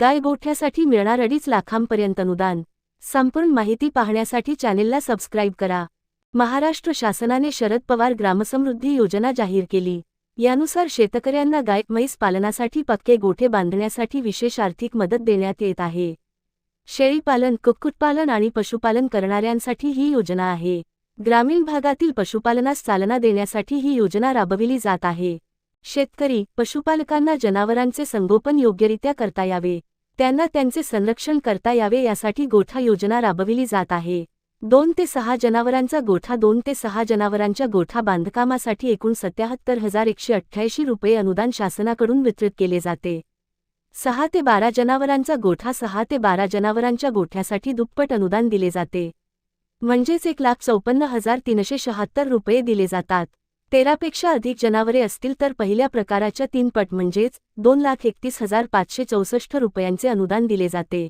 गाय गोठ्यासाठी मिळणार अडीच लाखांपर्यंत अनुदान. संपूर्ण माहिती पाहण्यासाठी चॅनेलला सबस्क्राईब करा. महाराष्ट्र शासनाने शरद पवार ग्रामसमृद्धी योजना जाहीर केली. यानुसार शेतकऱ्यांना गाय म्हैस पालनासाठी पक्के गोठे बांधण्यासाठी विशेष आर्थिक मदत देण्यात येत आहे. शेळीपालन कुक्कुटपालन आणि पशुपालन करणाऱ्यांसाठी ही योजना आहे. ग्रामीण भागातील पशुपालनास चालना देण्यासाठी ही योजना राबविली जात आहे. शेतकरी पशुपालकांना जनावरांचे संगोपन योग्यरित्या करता यावे त्यांना त्यांचे संरक्षण करता यावे यासाठी गोठा योजना राबविली जात आहे. दोन ते सहा जनावरांचा गोठा दोन ते सहा जनावरांच्या गोठा बांधकामासाठी एकूण सत्याहत्तर हजार एकशे अठ्ठ्याऐंशी रुपये अनुदान शासनाकडून वितरित केले जाते. सहा ते बारा जनावरांचा गोठा सहा ते बारा जनावरांच्या गोठ्यासाठी दुप्पट अनुदान दिले जाते. म्हणजेच एक लाख चौपन्न हजार तीनशे शहात्तर रुपये दिले जातात. तेरापेक्षा अधिक जनावरे असतील तर पहिल्या प्रकाराच्या तीन पट म्हणजेच दोन लाख एकतीस हजार पाचशे चौसष्ट रुपयांचे अनुदान दिले जाते.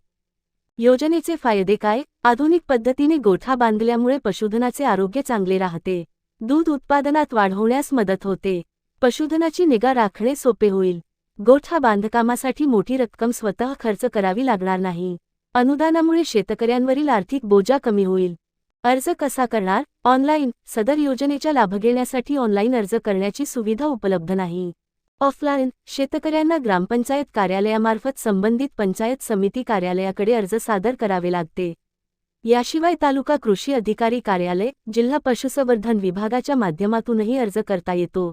योजनेचे फायदे काय? आधुनिक पद्धतीने गोठा बांधल्यामुळे पशुधनाचे आरोग्य चांगले राहते. दूध उत्पादनात वाढवण्यास मदत होते. पशुधनाची निगा राखणे सोपे होईल. गोठा बांधकामासाठी मोठी रक्कम स्वतः खर्च करावी लागणार नाही. अनुदानामुळे शेतकऱ्यांवरील आर्थिक बोजा कमी होईल. अर्ज कसा करणार? ऑनलाईन सदर योजनेचा लाभ घेण्यासाठी ऑनलाईन अर्ज करण्याची सुविधा उपलब्ध नाही. ऑफलाईन शेतकऱ्यांना ग्रामपंचायत कार्यालयामार्फत संबंधित पंचायत समिती कार्यालयाकडे अर्ज सादर करावे लागते. याशिवाय तालुका कृषी अधिकारी कार्यालय जिल्हा पशुसंवर्धन विभागाच्या माध्यमातूनही अर्ज करता येतो.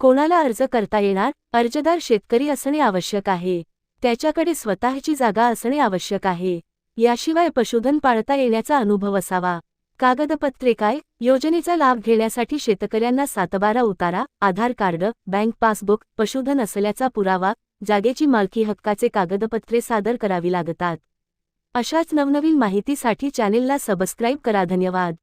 कोणाला अर्ज करता येणार? अर्जदार शेतकरी असणे आवश्यक आहे. त्याच्याकडे स्वतःची जागा असणे आवश्यक आहे. याशिवाय पशुधन पाळता येण्याचा अनुभव असावा. कागदपत्रे काय योजनेचा लाभ घेण्यासाठी शेतकऱ्यांना सातबारा उतारा आधार कार्ड बँक पासबुक पशुधन असल्याचा पुरावा जागेची मालकी हक्काचे कागदपत्रे सादर करावी लागतात. अशाच नवनवीन माहितीसाठी चॅनेलला सबस्क्राईब करा. धन्यवाद.